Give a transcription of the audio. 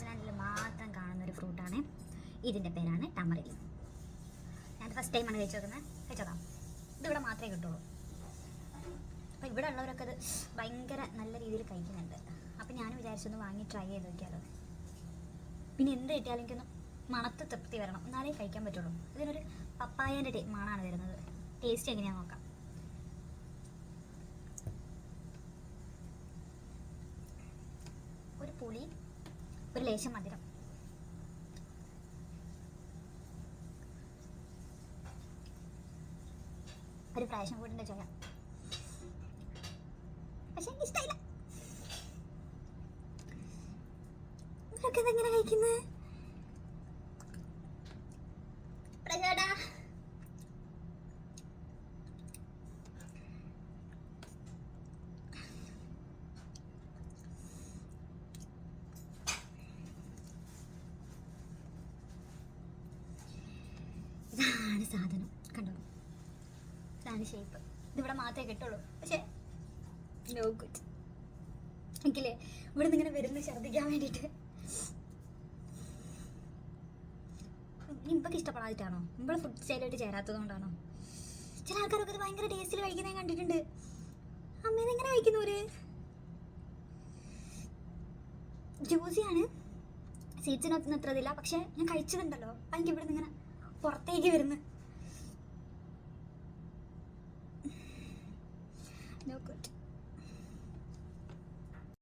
ന്യൂസിലാൻഡിൽ മാത്രം കാണുന്ന ഒരു ഫ്രൂട്ടാണ്. ഇതിന്റെ പേരാണ് ടമറിലി. ഞാൻ ഫസ്റ്റ് ടൈമാണ് കഴിച്ചു നോക്കുന്നത് കഴിച്ചോക്കാം ഇതിവിടെ മാത്രമേ കിട്ടുള്ളൂ. അപ്പോൾ ഇവിടെ ഉള്ളവരൊക്കെ അത് ഭയങ്കര നല്ല രീതിയിൽ കഴിക്കുന്നുണ്ട്. അപ്പം ഞാനും വിചാരിച്ചൊന്ന് വാങ്ങി ട്രൈ ചെയ്ത് നോക്കിയാലോ. പിന്നെ എന്ത് കിട്ടിയാലും എനിക്കൊന്ന് മണത്ത് തൃപ്തി വരണം. എന്നാലേ കഴിക്കാൻ പറ്റുള്ളൂ. ഇതിനൊരു പപ്പായേന്റെ ടേ മണമാണ് വരുന്നത് ടേസ്റ്റ് എങ്ങനെയാണെന്ന് നോക്കാം. ഒരു പുളി ഒരു ലേശം മധുരം. ഒരു പ്രാവശ്യം കൂടിന്റെ ചോയ. പക്ഷെ എനിക്ക് ഇഷ്ടമായില്ല നിനക്ക് ഇതെങ്ങനെ കഴിക്കുന്നത് ഇതാണ് സാധനം. കണ്ടോ? ഇതാണ് ഷേപ്പ് ഇതിവിടെ മാത്രമേ കിട്ടുള്ളൂ. പക്ഷേ നോ ഗുഡ് എനിക്കില്ലേ ഇവിടെ നിന്ന് ഇങ്ങനെ വരുന്ന ഛർദ്ദിക്കാൻ വേണ്ടിയിട്ട്. ഇമ്പക്ക് ഇഷ്ടപ്പെടാതിട്ടാണോ? ഇമ്പളെ ഫുഡ് സ്റ്റൈലായിട്ട് ചേരാത്തത് കൊണ്ടാണോ? ചില ആൾക്കാരൊക്കെ ഇത് ഭയങ്കര ടേസ്റ്റിൽ കഴിക്കുന്നേ കണ്ടിട്ടുണ്ട്. അമ്മേനെ എങ്ങനെ കഴിക്കുന്നവര് ജ്യൂസിയാണ്. സീറ്റ്സിനൊന്നും അത്ര ഇതില്ല. പക്ഷെ ഞാൻ കഴിച്ചതുണ്ടല്ലോ. എനിക്ക് ഇവിടെ നിന്ന് ഇങ്ങനെ പുറത്തേക്ക് വരുന്നു. No good